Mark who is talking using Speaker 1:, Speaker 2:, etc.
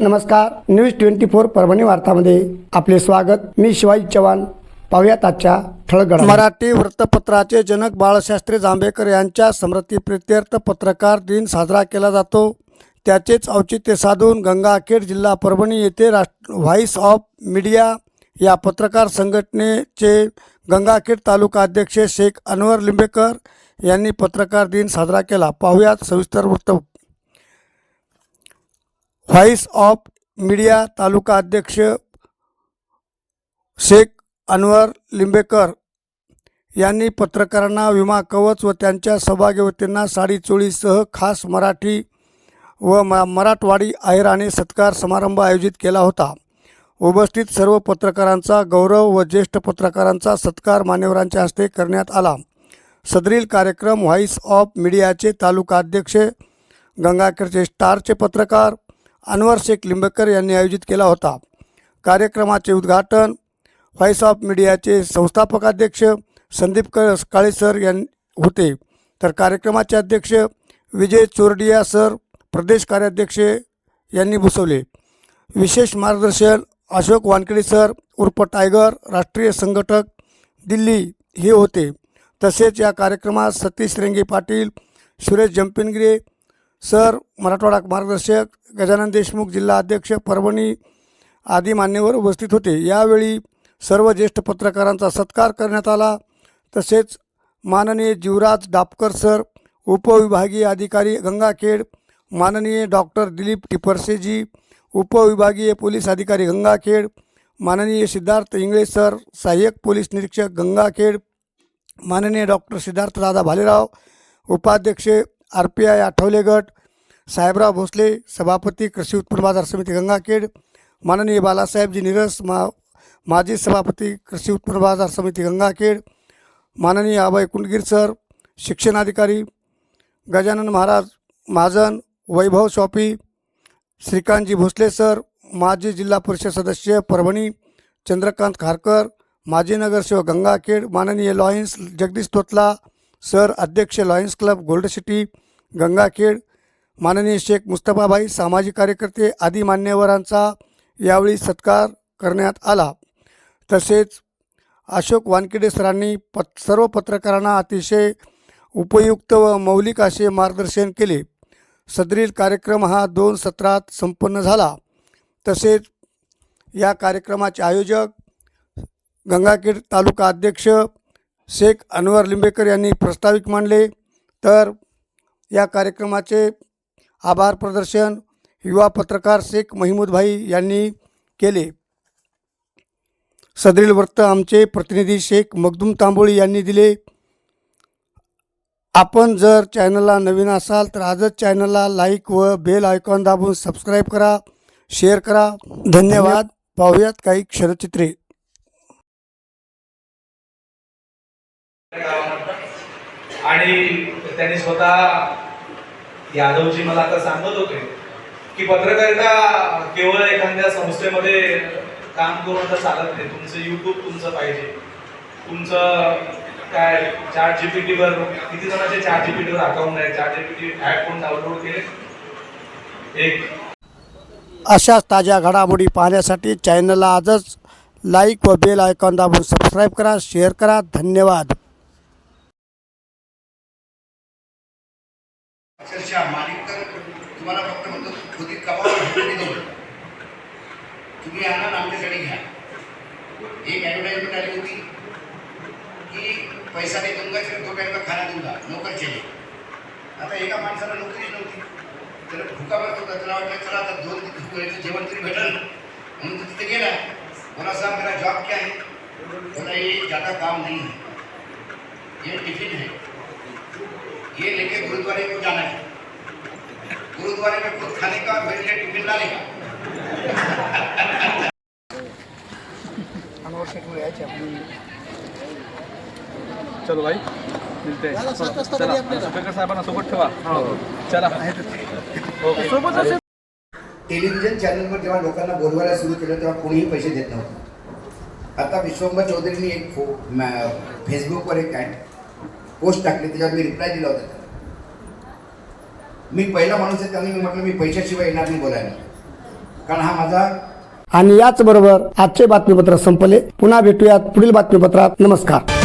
Speaker 1: नमस्कार news twenty four Parbhani वार्तामध्ये आपले स्वागत. मी शिवाजी चव्हाण. पाहुयात आजच्या ठळगड मराठी वृत्तपत्राचे जनक बाळशास्त्री जांभेकर यांच्या स्मृतीप्रित्यर्थ पत्रकार दिन साजरा केला जातो. त्याचेच औचित्य साधून गंगाखेड जिल्हा परभणी येथे राष्ट्र व्हाईस ऑफ मीडिया या पत्रकार संघटनेचे गंगाखेड तालुका अध्यक्ष शेख अनवर लिंबेकर यांनी पत्रकार दिन साजरा केला. पाहुयात सविस्तर वृत्त व्हॉईस ऑफ मीडिया तालुका अध्यक्ष शेख अनवर लिंबेकर यांनी पत्रकारांना विमा कवच व त्यांच्या सहभागीवतींना साडी चोळीसह खास मराठी व म मराठवाडी आहेराने सत्कार समारंभ आयोजित केला होता. उपस्थित सर्व पत्रकारांचा गौरव व ज्येष्ठ पत्रकारांचा सत्कार मान्यवरांच्या हस्ते करण्यात आला. सदरील कार्यक्रम व्हॉईस ऑफ मीडियाचे तालुका अध्यक्ष गंगाखेडचे स्टारचे पत्रकार अनवर शेख लिंबेकर यांनी आयोजित केला होता. कार्यक्रमाचे उद्घाटन व्हाईस ऑफ मीडियाचे संस्थापकाध्यक्ष संदीप क काळे सर यां होते. तर कार्यक्रमाचे अध्यक्ष विजय चोरडिया सर प्रदेश कार्याध्यक्ष यांनी बसवले. विशेष मार्गदर्शन अशोक वानखेडे सर उर्फ टायगर राष्ट्रीय संघटक दिल्ली हे होते. तसेच या कार्यक्रमात सतीश रेंगे पाटील सुरेश जंपिनगिरे सर मराठवाडा मार्गदर्शक गजानन देशमुख जिल्हा अध्यक्ष परभणी आदी मान्यवर उपस्थित होते. यावेळी सर्व ज्येष्ठ पत्रकारांचा सत्कार करण्यात आला. तसेच माननीय जीवराज डापकर सर उपविभागीय अधिकारी गंगाखेड माननीय डॉक्टर दिलीप टिपरसेजी उपविभागीय पोलीस अधिकारी गंगाखेड माननीय सिद्धार्थ इंगळे सर सहाय्यक पोलीस निरीक्षक गंगाखेड माननीय डॉक्टर सिद्धार्थ दादा भालेराव उपाध्यक्ष आर पी आय आठवले गट साहेबराव भोसले सभापती कृषी उत्पन्न बाजार समिती गंगाखेड माननीय बालासाहेबजी निरस मा माजी सभापती कृषी उत्पन्न बाजार समिती गंगाखेड माननीय अभय कुंडगीर सर शिक्षणाधिकारी गजानन महाराज महाजन वैभव शॉपी श्रीकांतजी भोसले सर माजी जिल्हा परिषद सदस्य परभणी चंद्रकांत खारकर माजी नगरसेवक गंगाखेड माननीय लॉयन्स जगदीश तोतला सर अध्यक्ष Lions club gold city Gangakhed माननीय शेख मुस्तफाबाई सामाजिक कार्यकर्ते आदी मान्यवरांचा यावेळी सत्कार करण्यात आला. तसेच अशोक वानखेडे सरांनी पत सर्व पत्रकारांना अतिशय उपयुक्त व मौलिक असे मार्गदर्शन केले. सदरील कार्यक्रम हा दोन सत्रात संपन्न झाला. तसेच या कार्यक्रमाचे आयोजक गंगाखेड तालुका अध्यक्ष शेख अनवर लिंबेकर यांनी प्रस्ताविक मांडले. तर या कार्यक्रमाचे आभार प्रदर्शन युवा पत्रकार शेख महिमूदभाई यांनी केले. सदरील वृत्त आमचे प्रतिनिधी शेख मखदूम तांबोळी यांनी दिले. आपण जर चॅनलला नवीन असाल तर आजच चॅनलला लाईक व बेल आयकॉन दाबून सबस्क्राईब करा शेअर करा. धन्यवाद. पाहूयात काही क्षरचित्रे.
Speaker 2: आणि त्यांनी स्वतः यादवजी मला आता सांगत होते की पत्रकारिता केवळ एखाद्या संस्थेमध्ये काम करून तर चालत नाही. तुमचं युट्यूब तुमचं पाहिजे. तुमचं काय चार जी पी टीवर किती जणांचे चार जी पी टीवर अकाउंट आहे? Chat G P T app कोण डाउनलोड केले. एक.
Speaker 1: अशाच ताज्या घडामोडी पाहण्यासाठी चॅनलला आजच लाईक व बेल आयकॉन दाबून सबस्क्राईब करा शेअर करा. धन्यवाद.
Speaker 3: अक्षरशः मालिक तर तुम्हाला फक्त म्हणतो खुदी कमाल हुकमी देऊ तुम्ही आणा आमच्यासाठी घ्या एक ॲडव्हर्टाइजमेंट आली होती की पैसा नाही दूँगा, सिर्फ़ दो टाइम का खाना दूँगा, नोकर चाहिए आता एका माणसाला नोकरीच नव्हती तर भुका मारत होता। त्याला वाटलं चला आता दोन वेळेचं जेवण तरी भेटल म्हणून तो तिथे गेला बोला, साहब, मेरा जॉब क्या है? बोला, ये ज़्यादा काम नहीं है। ये टिफ़िन है। ये लेके गुरुद्वारे को जाना है। गुरुद्वारे में खुद खाने का मेरे लिए टिफिन लाने का।
Speaker 4: चलो भाई मिलते हैं। चला साहेबांना सोबत ठेवा। चला। ओके।
Speaker 3: टेलिव्हिजन चॅनलवर जेव्हा लोकांना बोलवायला सुरू केलं तेव्हा कोणीही पैसे देत नव्हतं. आता विश्वंभर चौधरींनी एक फो फेसबुकवर एक पोस्ट टाकली त्याच्यावर मी रिप्लाय दिला होता. मी पहिला माणूस आहे त्यांनी मी म्हटलं मी पैशाशिवाय येणार नाही बोलायला. कारण हा माझा
Speaker 5: आणि याचबरोबर आजचे बातमीपत्र संपले. पुन्हा भेटूयात पुढील बातमीपत्रात. नमस्कार.